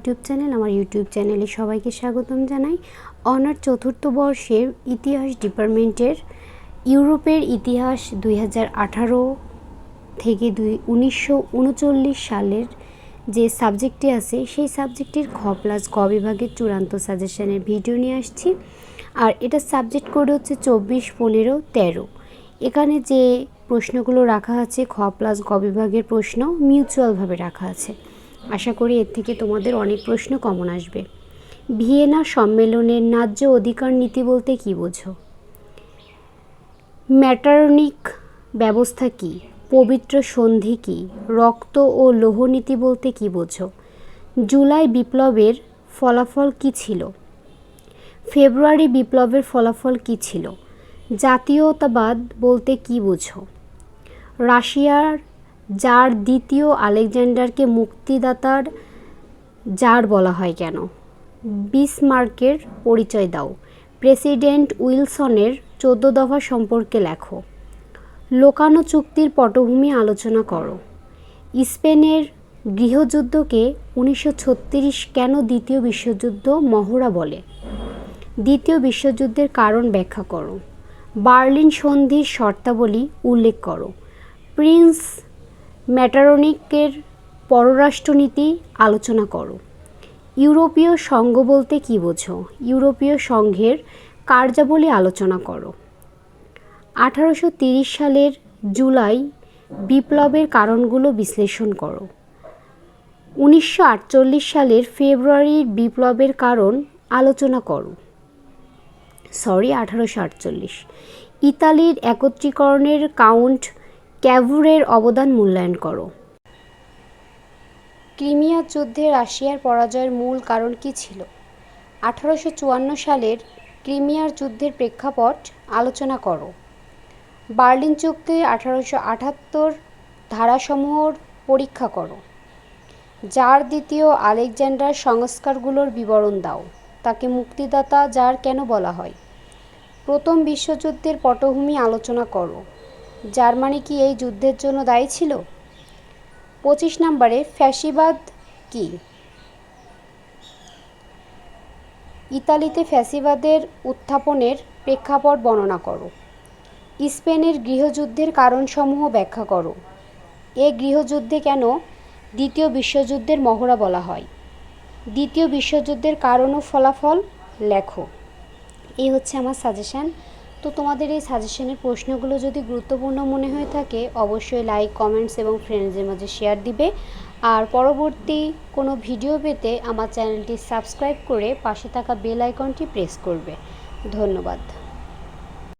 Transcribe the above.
YouTube channel, আমার YouTube চ্যানেলে সবাইকে স্বাগতম জানাই। অনার চতুর্থ বর্ষের ইতিহাস ডিপার্টমেন্টের, ইউরোপের ইতিহাস দুই থেকে দুই, উনিশশো সালের যে সাবজেক্টটি আছে, সেই সাবজেক্টের খ প্লাস গ বিভাগের চূড়ান্ত সাজেশনের ভিডিও নিয়ে আসছি। আর এটা সাবজেক্ট কোড হচ্ছে চব্বিশ পনেরো তেরো। এখানে যে প্রশ্নগুলো রাখা আছে, খ প্লাস গ বিভাগের প্রশ্ন মিউচুয়ালভাবে রাখা আছে। আশা করি এর থেকে তোমাদের অনেক প্রশ্ন কমন আসবে। ভিয়েনা সম্মেলনের ন্যায্য অধিকার নীতি বলতে কী বোঝো? ম্যাটারনিক ব্যবস্থা কী? পবিত্র সন্ধি কী? রক্ত ও লৌহনীতি বলতে কী বোঝো? জুলাই বিপ্লবের ফলাফল কী ছিল? ফেব্রুয়ারি বিপ্লবের ফলাফল কী ছিল? জাতীয়তাবাদ বলতে কী বোঝো? রাশিয়ার যার দ্বিতীয় আলেকজান্ডারকে মুক্তিদাতার জার বলা হয় কেন? বিসমার্কের পরিচয় দাও। প্রেসিডেন্ট উইলসনের চোদ্দ দফা সম্পর্কে লেখো। লোকানো চুক্তির পটভূমি আলোচনা করো। স্পেনের গৃহযুদ্ধকে উনিশশো ছত্রিশ কেন দ্বিতীয় বিশ্বযুদ্ধ মহড়া বলে? দ্বিতীয় বিশ্বযুদ্ধের কারণ ব্যাখ্যা করো। বার্লিন সন্ধির শর্তাবলী উল্লেখ করো। প্রিন্স ম্যাটারনিকের পররাষ্ট্রনীতি আলোচনা করো। ইউরোপীয় সংঘ বলতে কী বোঝো? ইউরোপীয় সংঘের কার্যাবলী আলোচনা করো। আঠারোশো সালের জুলাই বিপ্লবের কারণগুলো বিশ্লেষণ করো। উনিশশো আটচল্লিশ সালের ফেব্রুয়ারির বিপ্লবের কারণ আলোচনা করো। সরি, আঠারোশো আটচল্লিশ। ইতালির একত্রীকরণের কাউন্ট ক্যাভুরের অবদান মূল্যায়ন করো। ক্রিমিয়া যুদ্ধে রাশিয়ার পরাজয়ের মূল কারণ কী ছিল? আঠারোশো চুয়ান্ন সালের ক্রিমিয়ার যুদ্ধের প্রেক্ষাপট আলোচনা করো। বার্লিন চুক্তি আঠারোশো আটাত্তর ধারাসমূহর পরীক্ষা করো। যার দ্বিতীয় আলেকজান্ডার সংস্কারগুলোর বিবরণ দাও। তাকে মুক্তিদাতা যার কেন বলা হয়? প্রথম বিশ্বযুদ্ধের পটভূমি আলোচনা করো। জার্মানি কি এই যুদ্ধের জন্য দায়ী ছিল? পঁচিশ নম্বরে, ফ্যাসিবাদ কি? ইতালিতে ফ্যাসিবাদের উত্থাপনের প্রেক্ষাপট বর্ণনা করো। স্পেনের গৃহযুদ্ধের কারণসমূহ ব্যাখ্যা করো। এ গৃহযুদ্ধে কেন দ্বিতীয় বিশ্বযুদ্ধের মহড়া বলা হয়? দ্বিতীয় বিশ্বযুদ্ধের কারণ ও ফলাফল লেখো। এই হচ্ছে আমার সাজেশান তো তোমাদের এই সাজেশনের প্রশ্নগুলো যদি গুরুত্বপূর্ণ মনে হয়ে থাকে, অবশ্যই লাইক কমেন্টস এবং ফ্রেন্ডসদের মাঝে শেয়ার দিবে। আর পরবর্তী কোনো ভিডিও পেতে আমার চ্যানেলটি সাবস্ক্রাইব করে পাশে থাকা বেল আইকনটি প্রেস করবে। ধন্যবাদ।